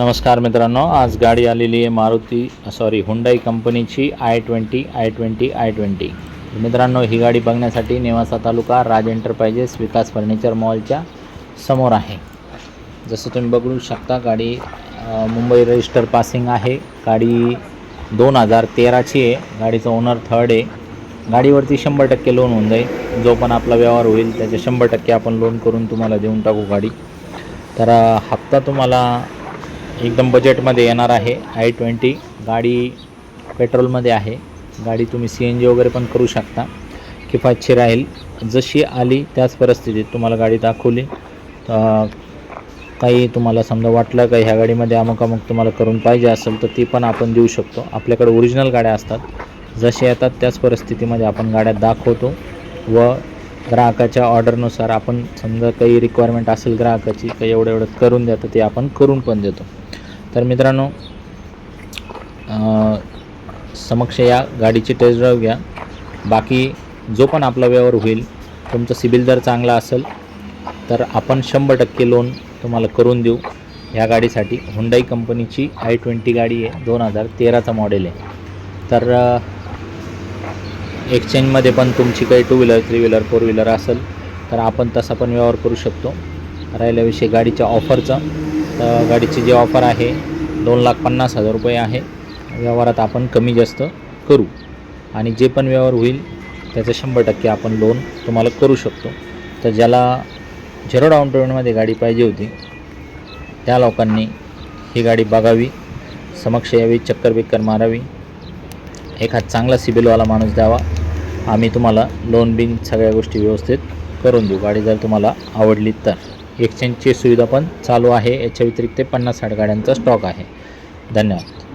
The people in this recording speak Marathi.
नमस्कार मित्रांनो आज गाडी आलेली आहे मारुती सॉरी हुंडाई कंपनीची I twenty I twenty I twenty मित्रांनो ही गाडी बघण्यासाठी नेवासा तालुका राज एंटरप्राइजेस विकास फर्निचर मॉलच्या समोर आहे. जसं तुम्ही बघू शकता गाडी मुंबई रजिस्टर पासिंग आहे. गाडी दोन हजार तेराची आहे. गाडीचं ओनर थर्ड आहे. गाडीवरती शंभर टक्के लोन होऊन जाईल. जो पण आपला व्यवहार होईल त्याचे शंभर टक्के आपण लोन करून तुम्हाला देऊन टाकू गाडी. तर हप्ता तुम्हाला एकदम बजेटमध्ये येणार आहे. आय ट्वेंटी गाडी पेट्रोलमध्ये आहे. गाडी तुम्ही सी एन जी वगैरे पण करू शकता. किफायतशी राहील. जशी आली त्याच परिस्थितीत तुम्हाला गाडी दाखवली. तर काही तुम्हाला समजा वाटलं का ह्या गाडीमध्ये अमुक अमुक तुम्हाला करून पाहिजे असेल तर ती पण आपण देऊ शकतो. आपल्याकडे ओरिजिनल गाड्या असतात. जसे येतात त्याच परिस्थितीमध्ये आपण गाड्या दाखवतो व ग्राहकाच्या ऑर्डरनुसार आपण समजा काही रिक्वायरमेंट असेल ग्राहकाची काही एवढं एवढं करून द्या तर ते आपण करून पण देतो. तर मित्रांनो समक्ष या गाडीची टेस्ट ड्राईव्ह घ्या. बाकी जो पण आपला व्यवहार होईल तुमचं सिबिल जर चांगला असेल तर आपण शंभर टक्के लोन तुम्हाला करून देऊ. ह्या गाडीसाठी हुंडाई कंपनीची आय ट्वेंटी गाडी आहे दोन हजार तेराचा मॉडेल आहे. तर एक्सचेंजमध्ये पण तुमची काही two wheeler three wheeler four wheeler असेल तर आपण तसा पण व्यवहार करू शकतो. राहिल्याविषयी गाडीच्या ऑफरचा तर गाडीची जी ऑफर आहे दोन लाख पन्नास हजार रुपये आहे. व्यवहारात आपण कमी जास्त करू. आणि जे पण व्यवहार होईल त्याचं शंभर टक्के आपण लोन तुम्हाला करू शकतो. तर ज्याला झिरो डाऊन पेमेंटमध्ये गाडी पाहिजे होती त्या लोकांनी ही गाडी बघावी समक्ष यावी चक्कर बिक्कर मारावी. एखाद चांगला सिबिलवाला माणूस द्यावा. आम्ही तुम्हाला लोन बिन सगळ्या गोष्टी व्यवस्थित करून देऊ. गाडी जर तुम्हाला आवडली तर. एक्सचेंजची सुविधा पण चालू आहे. याच्या व्यतिरिक्त पन्नास साठ गाड्यांचा स्टॉक आहे. धन्यवाद.